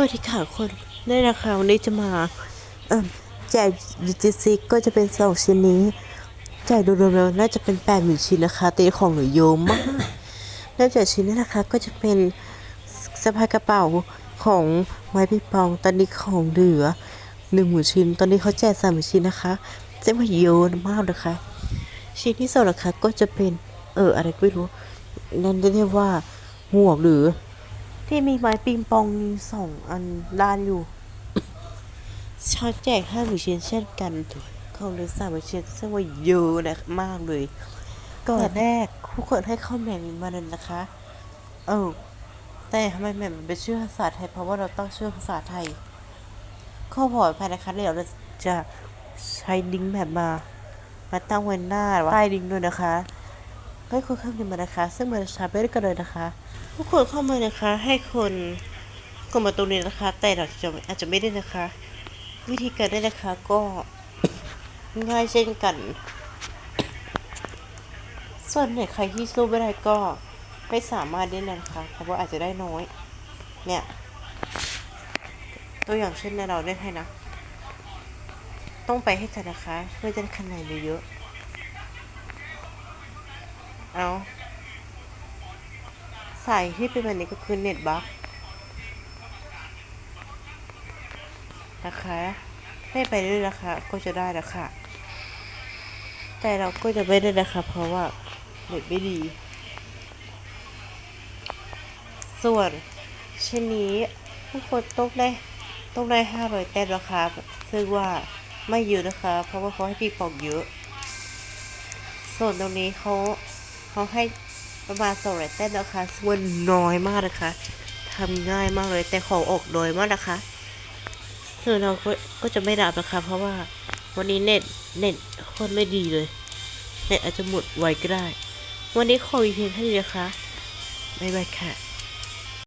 สวัสดีค่ะคนในราคาวันนี้จะมาแจกดิจิซิกก็จะเป็นสองชิ้นนี้ แจกรวมๆแล้วน่าจะเป็นแปดหมื่นชิ้นนะคะตีของหลือเยอะมากนอกจากชิ้นนี้นะคะก็จะเป็นสะพายกระเป๋าของไม้พี่ปองตอนนี้ของเหลือหนึ่งหมื่นชิ้น ตอนนี้เขาแจกสามหมื่นชิ้นนะคะจะมาเยอะมากนะคะ ชิ้นที่สองนะคะก็จะเป็นเอออะไรก็ไม่รู้นั่นเรียกว่าหมวกหรือ ที่มีไม้ปิงปองสองอันด้านอยู่ชอบแจกห้าหมื่นชิ้นเช่นกันของเลือสามหมื่นชิ้นซึ่งว่าเยอะนะมากเลย ก่อนแรกทุกคนให้ข้อแม่มมาเลยนะคะ เออแต่ทำไมแม่มันเป็นชื่อภาษาไทยเพราะว่าเราต้องชื่อภาษาไทย ข้อพอดภัยนะคะเดี๋ยวเราจะใช้ลิงก์แบบมา มาตั้งไว้หน้าใต้ลิงก์ด้วยนะคะ ให้คนเข้ามานะคะ ซึ่งมันช้ไปด้วยกันเลยนะคะ ทุกคนเข้ามานะคะ ให้คนกดมาตรงนี้นะคะ แต่เราจะอาจจะไม่ได้นะคะ วิธีการได้นะคะก็ง่ายเช่นกัน ส่วนเนี่ยใครที่สู้ไม่ได้ก็ไม่สามารถได้นะคะ เพราะว่าอาจจะได้น้อย เนี่ย ตัวอย่างเช่นในเราได้ให้นะ ต้องไปให้ธนาคารเพื่อจะได้คะแนนเยอะๆ เอาใสายที่เป็นแบบนี้ก็คือเน็ตบัคนะคะให้ไปเรื่อยๆนะคะ ก็จะได้แล้วค่ะแต่เราก็จะไม่ได้นะคะ เพราะว่าเน็ตไม่ดี ส่วนชนนี้ทุกคนต้องได้ต้องได้ห้าร้อยแต้มแล้วครับ ซึ่งว่าไม่เยอะนะคะ เพราะว่าเขาให้ปีปองเยอะ ส่วนตรงนี้เขา เขาให้ประมาณสองร้อยแต้มนะคะส่วนน้อยมากนะคะทำง่ายมากเลยแต่ของออกโดยมากนะคะส่วนเราก็ก็จะไม่รับนะคะ เพราะว่าวันนี้เน็ตเน็ตโคนไม่ดีเลย เน็ตอาจจะหมดไวก็ได้ วันนี้ขออีกเพียงเท่านี้นะคะบ๊ายบายค่ะ